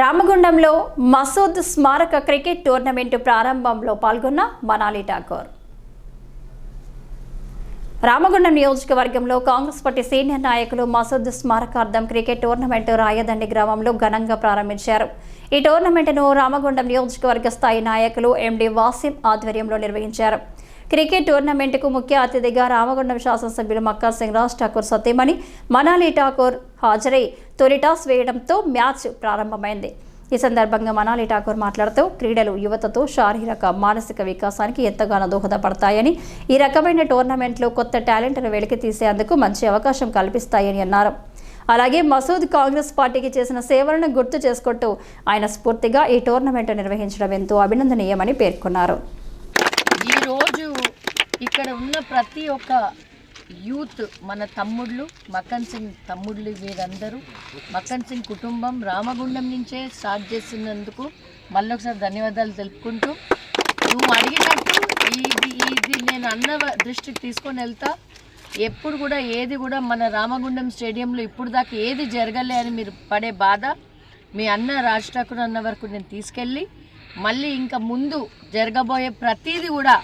రామగుండంలో మసూద్ స్మారక cricket tournament ప్రారంభంలో పాల్గొన్న మనాలి ఠాకూర్ రామగుండం నియోజకవర్గంలో కాంగ్రెస్ పార్టీ సీనియర్ నాయకులు మసూద్ స్మారకార్థం క్రికెట్ టోర్నమెంట్ రాయదండి గ్రామంలో ఘనంగా ప్రారంభించారు. ఈ టోర్నమెంట్ను రామగుండం నియోజకవర్గ స్థాయి నాయకులు ఎండి వాసిం ఆధ్వర్యంలో నిర్వహించారు. క్రికెట్ టోర్నమెంట్కు ముఖ్య అతిథిగా రామగుండం శాసనసభ్యులు మక్కా సింగ్ రాజ్ ఠాకూర్ సతీమణి మనాలి ఠాకూర్ హాజరై తొలి టాస్ వేయడంతో మ్యాచ్ ప్రారంభమైంది. ఈ సందర్భంగా మనాలి ఠాకూర్ మాట్లాడుతూ క్రీడలు యువతతో శారీరక మానసిక వికాసానికి ఎంతగానో దోహదపడతాయని ఈ రకమైన టోర్నమెంట్లో కొత్త టాలెంట్ను వెలికి తీసేందుకు మంచి అవకాశం కల్పిస్తాయని అన్నారు. అలాగే మసూద్ కాంగ్రెస్ పార్టీకి చేసిన సేవలను గుర్తు చేసుకుంటూ ఆయన స్ఫూర్తిగా ఈ టోర్నమెంట్ నిర్వహించడం ఎంతో అభినందనీయమని పేర్కొన్నారు. ఇక్కడ ఉన్న ప్రతి ఒక్క యూత్ మన తమ్ముళ్ళు మక్కన్ సింగ్ తమ్ముళ్ళు వీరందరూ మక్కన్ సింగ్ కుటుంబం రామగుండం నుంచే స్టార్ట్ చేసినందుకు మళ్ళొకసారి ధన్యవాదాలు తెలుపుకుంటూ నువ్వు అడిగినట్టు ఇది ఇది నేను అన్న దృష్టికి తీసుకొని వెళ్తా. ఎప్పుడు కూడా ఏది కూడా మన రామగుండం స్టేడియంలో ఇప్పుడు దాకా ఏది జరగలే అని మీరు పడే బాధ మీ అన్న రాజ్ ఠాకూర్ అన్న వరకు నేను తీసుకెళ్ళి మళ్ళీ ఇంకా ముందు జరగబోయే ప్రతిదీ కూడా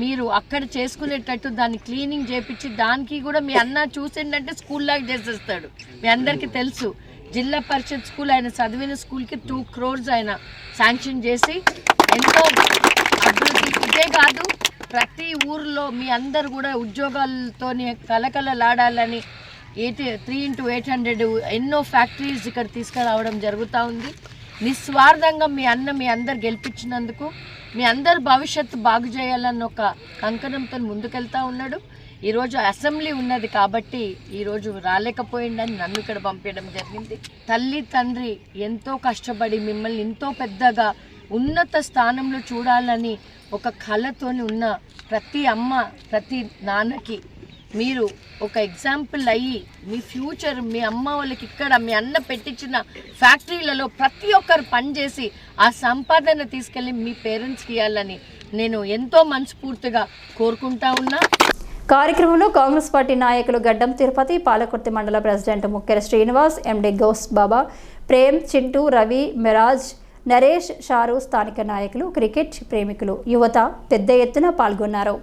మీరు అక్కడ చేసుకునేటట్టు దాన్ని క్లీనింగ్ చేపించి దానికి కూడా మీ అన్న చూసిందంటే స్కూల్ లాగా చేసేస్తాడు. మీ అందరికీ తెలుసు. జిల్లా పరిషత్ స్కూల్ ఆయన చదివిన స్కూల్కి టూ క్రోర్స్ ఆయన శాంక్షన్ చేసి ఎంతో అభివృద్ధి. ఇదే కాదు ప్రతి ఊర్లో మీ అందరు కూడా ఉద్యోగాలతో కలకలలాడాలని eighty three into eight hundred ఎన్నో ఫ్యాక్టరీస్ ఇక్కడ తీసుకురావడం జరుగుతూ ఉంది. నిస్వార్థంగా మీ అన్న మీ అందరు గెలిపించినందుకు మీ అందరు భవిష్యత్తు బాగు చేయాలన్న ఒక కంకణంతో ముందుకెళ్తా ఉన్నాడు. ఈరోజు అసెంబ్లీ ఉన్నది కాబట్టి ఈరోజు రాలేకపోయిందని నన్ను ఇక్కడ పంపించడం జరిగింది. తల్లి తండ్రి ఎంతో కష్టపడి మిమ్మల్ని ఎంతో పెద్దగా ఉన్నత స్థానంలో చూడాలని ఒక కళతోని ఉన్న ప్రతి అమ్మ ప్రతి నాన్నకి మీరు ఒక ఎగ్జాంపుల్ అయ్యి మీ ఫ్యూచర్ మీ అమ్మ వాళ్ళకి ఇక్కడ మీ అన్న పెట్టించిన ఫ్యాక్టరీలలో ప్రతి ఒక్కరు పనిచేసి ఆ సంపాదన తీసుకెళ్ళి మీ పేరెంట్స్కి ఇవ్వాలని నేను ఎంతో మనస్ఫూర్తిగా కోరుకుంటా ఉన్నా. కార్యక్రమంలో కాంగ్రెస్ పార్టీ నాయకులు గడ్డం తిరుపతి పాలకుర్తి మండల ప్రెసిడెంట్ ముక్కెర శ్రీనివాస్ ఎండి గౌస్ బాబా ప్రేమ్ చింటూ రవి మిరాజ్ నరేష్ షారు స్థానిక నాయకులు క్రికెట్ ప్రేమికులు యువత పెద్ద ఎత్తున పాల్గొన్నారు.